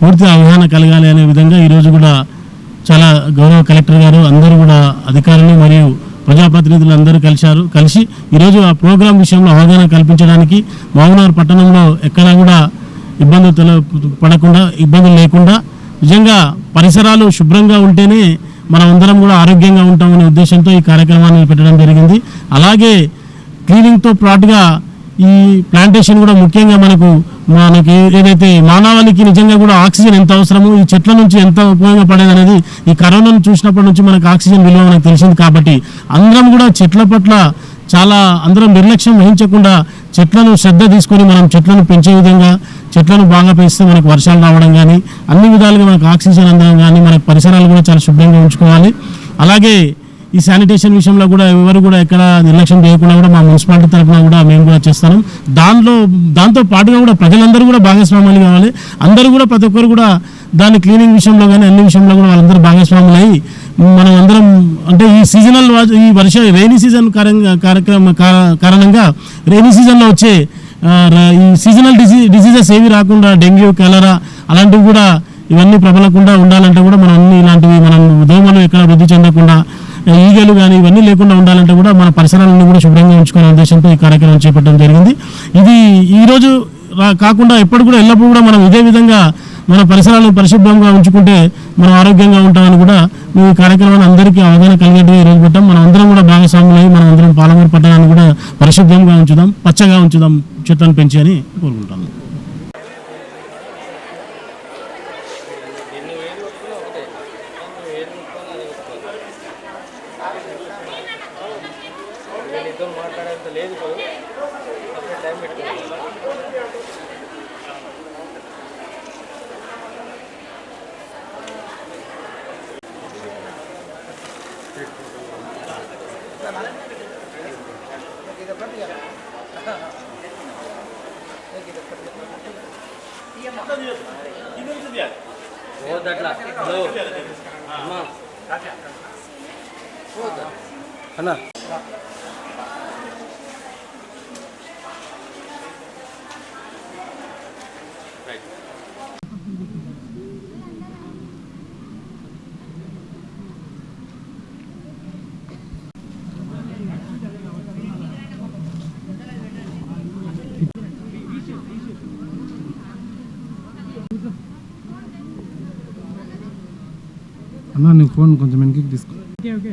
పూర్తి అవగాహన కలగాలి అనే విధంగా ఈరోజు కూడా చాలా గౌరవ కలెక్టర్ గారు అందరూ కూడా అధికారులు మరియు ప్రజాప్రతినిధులు అందరూ కలిశారు. కలిసి ఈరోజు ఆ ప్రోగ్రాం విషయంలో అవగాహన కల్పించడానికి మామూనార్ పట్టణంలో ఎక్కడా కూడా ఇబ్బందులు తల పడకుండా ఇబ్బందులు లేకుండా నిజంగా పరిసరాలు శుభ్రంగా ఉంటేనే మనం అందరం కూడా ఆరోగ్యంగా ఉంటామనే ఉద్దేశంతో ఈ కార్యక్రమాన్ని పెట్టడం జరిగింది. అలాగే క్లీనింగ్తో పాటుగా ఈ ప్లాంటేషన్ కూడా ముఖ్యంగా మనకు మనకి ఏదైతే మానవాళికి నిజంగా కూడా ఆక్సిజన్ ఎంత అవసరమో ఈ చెట్ల నుంచి ఎంత ఉపయోగపడేది అనేది ఈ కరోనాను చూసినప్పటి నుంచి మనకు ఆక్సిజన్ విలువ మనకు తెలిసింది కాబట్టి అందరం కూడా చెట్ల పట్ల చాలా అందరం నిర్లక్ష్యం వహించకుండా చెట్లను శ్రద్ధ తీసుకొని మనం చెట్లను పెంచే విధంగా చెట్లను బాగా పెంచితే మనకు వర్షాలు రావడం కానీ అన్ని విధాలుగా మనకు ఆక్సిజన్ అందడం కానీ మనకు పరిసరాలు కూడా చాలా శుభ్రంగా ఉంచుకోవాలి. అలాగే ఈ శానిటేషన్ విషయంలో కూడా ఎవరు కూడా ఎక్కడ నిర్లక్ష్యం చేయకుండా కూడా మా మున్సిపాలిటీ తరఫున కూడా మేము కూడా చేస్తాం దానిలో దాంతో పాటుగా కూడా ప్రజలందరూ కూడా భాగస్వాములు కావాలి. అందరూ కూడా ప్రతి ఒక్కరు కూడా దాని క్లీనింగ్ విషయంలో కానీ అన్ని విషయంలో కూడా వాళ్ళందరూ భాగస్వాములు అయ్యి మనం అందరం అంటే ఈ సీజనల్ ఈ వర్ష రైనీ సీజన్ కార్యక్రమం కారణంగా రైనీ సీజన్లో వచ్చే ఈ సీజనల్ డిసీ డిసీజెస్ ఏవి రాకుండా డెంగ్యూ కలరా అలాంటివి కూడా ఇవన్నీ ప్రబలకుండా ఉండాలంటే కూడా మనం అన్ని ఇలాంటివి మనం దోమలు ఎక్కడ వృద్ధి చెందకుండా ఈగలు కానీ ఇవన్నీ లేకుండా ఉండాలంటే కూడా మన పరిసరాలను కూడా శుభ్రంగా ఉంచుకునే ఉద్దేశంతో ఈ కార్యక్రమం చేపట్టడం జరిగింది. ఇది ఈరోజు కాకుండా ఎప్పుడు కూడా ఎల్లప్పుడూ కూడా మనం ఇదే విధంగా మన పరిసరాలను పరిశుభ్రంగా ఉంచుకుంటే మనం ఆరోగ్యంగా ఉంటామని కూడా మేము ఈ కార్యక్రమాన్ని అందరికీ అవగాహన కలిగేట్టుగా ఈరోజు పెట్టాం. మనం అందరం కూడా భాగస్వాములై మనం అందరం పాలమూరు పట్టణాన్ని కూడా పరిశుభ్రంగా ఉంచుదాం పచ్చగా ఉంచుదాం చెట్లను పెంచి అని కోరుకుంటాం వీళ్ళిద్దరు మాట్లాడేంత లేదు ఇప్పుడు. సపరేట్ టైం పెట్టుకోవాలి పోదట్లా. హలో. అన్నా. అన్న నీ ఫోన్ కొంచెం వెనక్కి తీసుకో. Okay okay.